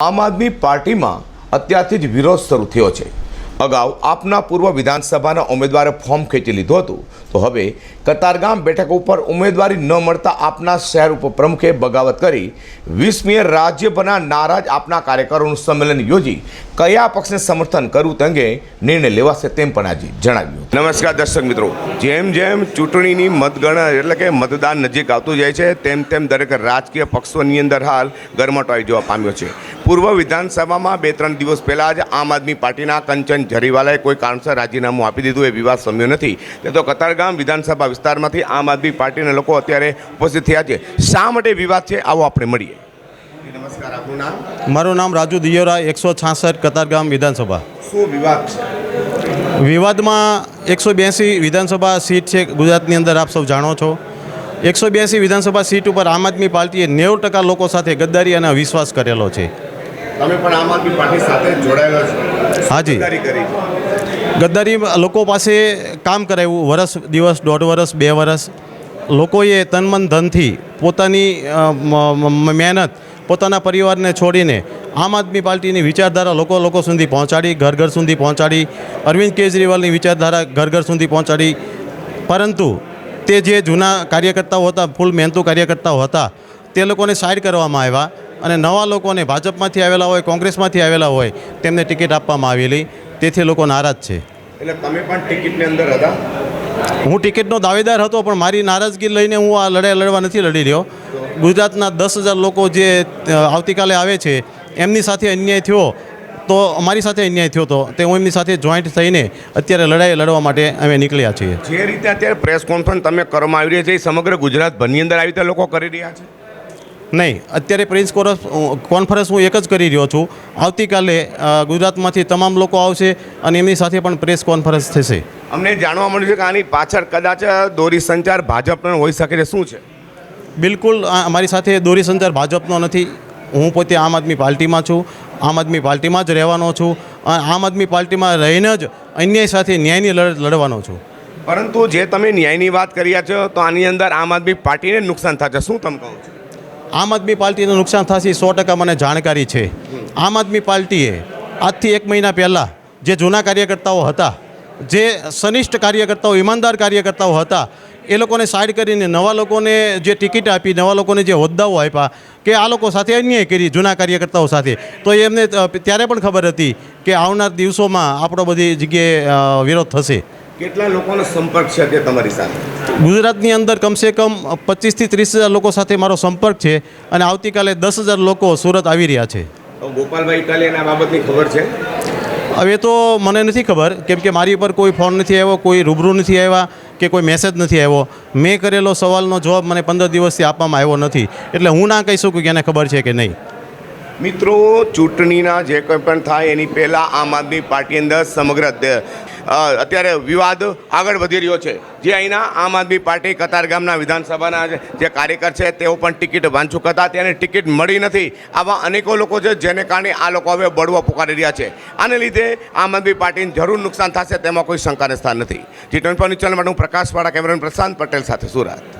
આમ આદમી પાર્ટીમાં અત્યારથી જ વિરોધ શરૂ થયો છે. અગાઉ આપના પૂર્વ વિધાનસભાના ઉમેદવારે ફોર્મ ખેંચી લીધું હતું. તો હવે કતારગામ બેઠક ઉપર ઉમેદવારી ન મળતા આપના શહેર ઉપપ્રમુખે બગાવત કરી વીસમીએ રાજ્યભરના નારાજ આપના કાર્યકરોનું સંમેલન યોજી કયા પક્ષને સમર્થન કરવું તે અંગે નિર્ણય લેવાશે તેમ પણ આજે જણાવ્યું. નમસ્કાર દર્શક મિત્રો. જેમ જેમ ચૂંટણીની મતગણના એટલે કે મતદાન નજીક આવતું જાય છે તેમ તેમ દરેક રાજકીય પક્ષોની અંદર હાલ ગરમાટો આવી જવા પામ્યો છે. પૂર્વ વિધાનસભામાં બે ત્રણ દિવસ પહેલાં જ આમ આદમી પાર્ટીના કંચન જરીવાલાએ કોઈ કારણસર રાજીનામું આપી દીધું એ વિવાદ સમ્યો નથી. તે તો કતારગામ વિધાનસભા વિસ્તારમાંથી આમ આદમી પાર્ટીના લોકો અત્યારે ઉપસ્થિત થયા છે. શા માટે વિવાદ છે? આવો આપણે મળીએ. નમસ્કાર આપનું નામ? મારું નામ રાજુ દિયોરા એકસો છાસઠ કતારગામ વિધાનસભા. શું વિવાદ છે? વિવાદમાં એકસો બ્યાસી વિધાનસભા સીટ છે. ગુજરાતની અંદર આપ સૌ જાણો છો. એકસો બ્યાસી વિધાનસભા સીટ ઉપર આમ આદમી પાર્ટીએ નેવું ટકા લોકો સાથે ગદ્દારી અને અવિશ્વાસ કરેલો છે. તમે પણ આમ આદમી પાર્ટી સાથે જોડાયેલો છો. હાજી. ગદ્દારી લોકો પાસે કામ કરાવ્યું વરસ દિવસ દોઢ વરસ બે વરસ. લોકોએ તનમન ધનથી પોતાની મહેનત પોતાના પરિવારને છોડીને આમ આદમી પાર્ટીની વિચારધારા લોકો લોકો સુધી પહોંચાડી ઘર ઘર સુધી પહોંચાડી અરવિંદ કેજરીવાલની વિચારધારા ઘર ઘર સુધી પહોંચાડી. પરંતુ તે જે જૂના કાર્યકર્તાઓ હતા ફૂલ મહેનતુ કાર્યકર્તાઓ હતા તે લોકોને સાઈડ કરવામાં આવ્યા અને નવા લોકોને ભાજપમાંથી આવેલા હોય કોંગ્રેસમાંથી આવેલા હોય તેમને ટિકિટ આપવામાં આવેલી. તેથી લોકો નારાજ છે. એટલે તમે પણ ટિકિટની અંદર હતા? હું ટિકિટનો દાવેદાર હતો પણ મારી નારાજગી લઈને હું આ લડાઈ લડવા નથી લડી રહ્યો. ગુજરાતના દસ હજાર લોકો જે આવતીકાલે આવે છે એમની સાથે અન્યાય થયો તો અમારી સાથે અન્યાય થયો હતો તે હું એમની સાથે જોઈન્ટ થઈને અત્યારે લડાઈ લડવા માટે અમે નીકળ્યા છીએ. જે રીતે અત્યારે પ્રેસ કોન્ફરન્સ તમે કરવામાં આવી રહ્યા છે એ સમગ્ર ગુજરાતભરની અંદર આવી રીતે લોકો કરી રહ્યા છે? નહીં અત્યારે પ્રેસ કોન્ફરન્સ હું એક જ કરી રહ્યો છું. આવતીકાલે ગુજરાતમાંથી તમામ લોકો આવશે અને એમની સાથે પણ પ્રેસ કોન્ફરન્સ થશે. અમને જાણવા મળ્યું છે કે આની પાછળ કદાચ દોરી સંચાર ભાજપનો હોઈ શકે છે. શું છે? બિલકુલ અમારી સાથે દોરી સંચાર ભાજપનો નથી. હું પોતે આમ આદમી પાર્ટીમાં છું આમ આદમી પાર્ટીમાં જ રહેવાનો છું અને આમ આદમી પાર્ટીમાં રહીને જ અન્યાય સાથે ન્યાયની લડત લડવાનો છું. પરંતુ જે તમે ન્યાયની વાત કર્યા છો તો આની અંદર આમ આદમી પાર્ટીને નુકસાન થશે. શું તમે કહો છો? આમ આદમી પાર્ટીને નુકસાન થશે સો ટકા મને જાણકારી છે. આમ આદમી પાર્ટીએ આજથી એક મહિના પહેલાં જે જૂના કાર્યકર્તાઓ હતા જે સનિષ્ઠ કાર્યકર્તાઓ ઈમાનદાર કાર્યકર્તાઓ હતા એ લોકોને સાઈડ કરીને નવા લોકોને જે ટિકિટ આપી નવા લોકોને જે હોદ્દાઓ આપ્યા કે આ લોકો સાથે અન્યાય કરી જૂના કાર્યકર્તાઓ સાથે. તો એમને ત્યારે પણ ખબર હતી કે આવનાર દિવસોમાં આપણો બધી જગ્યાએ વિરોધ થશે. કેટલા લોકોનો સંપર્ક છે તે તમારી સાથે? ગુજરાતની અંદર કમસે કમ પચીસથી ત્રીસ હજાર લોકો સાથે મારો સંપર્ક છે અને આવતીકાલે દસ હજાર લોકો સુરત આવી રહ્યા છે. ગોપાલભાઈ કાલે એના બાબતની ખબર છે? હવે તો મને નથી ખબર કેમ કે મારી ઉપર કોઈ ફોન નથી આવ્યો, કોઈ રૂબરૂ નથી આવ્યા કે કોઈ મેસેજ નથી આવ્યો. મેં કરેલો સવાલનો જવાબ મને પંદર દિવસથી આપવામાં આવ્યો નથી. એટલે હું ના કહી શકું કે એને ખબર છે કે નહીં. મિત્રો, ચૂંટણીના જે કંઈ પણ થાય એની પહેલાં આમ આદમી પાર્ટી અંદર સમગ્ર અત્યારે વિવાદ આગળ વધી રહ્યો છે. જે અહીંના આમ આદમી પાર્ટી કતારગામના વિધાનસભાના જે- કાર્યકર છે, તેઓ પણ ટિકિટ વાંચુક હતા. તેને ટિકિટ મળી નથી. આવા અનેકો લોકો છે, જેને કારણે આ લોકો હવે બળવો પુકારી રહ્યા છે. આને લીધે આમ આદમી પાર્ટીને જરૂર નુકસાન થશે, તેમાં કોઈ શંકાને સ્થાન નથી. જી ટ્વેન્ટી ચેનલ માટે હું પ્રકાશવાળા કેમેરામેન પ્રશાંત પટેલ સાથે સુરત.